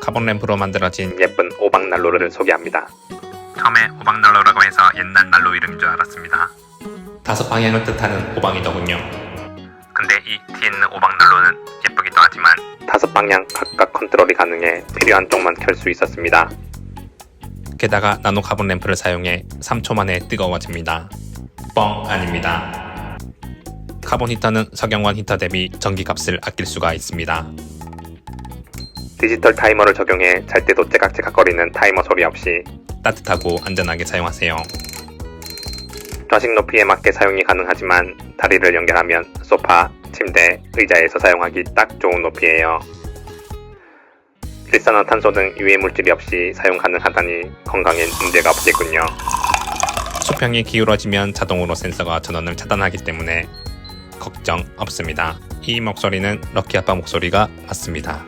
카본 램프로 만들어진 예쁜 오방난로를 소개합니다. 처음에 오방난로라고 해서 옛날 난로 이름인 줄 알았습니다. 다섯 방향을 뜻하는 오방이더군요. 근데 이 뒤에 있는 오방 난로는 예쁘기도 하지만 다섯 방향 각각 컨트롤이 가능해 필요한 쪽만 켤 수 있었습니다. 게다가 나노 카본 램프를 사용해 3초 만에 뜨거워집니다. 뻥 아닙니다. 카본 히터는 석영원 히터 대비 전기값을 아낄 수가 있습니다. 디지털 타이머를 적용해 잘 때도 째각째각거리는 타이머 소리 없이 따뜻하고 안전하게 사용하세요. 좌식 높이에 맞게 사용이 가능하지만 다리를 연결하면 소파, 침대, 의자에서 사용하기 딱 좋은 높이에요. 일산화탄소 등 유해 물질이 없이 사용 가능하다니 건강엔 문제가 없겠군요. 수평이 기울어지면 자동으로 센서가 전원을 차단하기 때문에 걱정 없습니다. 이 목소리는 럭키 아빠 목소리가 맞습니다.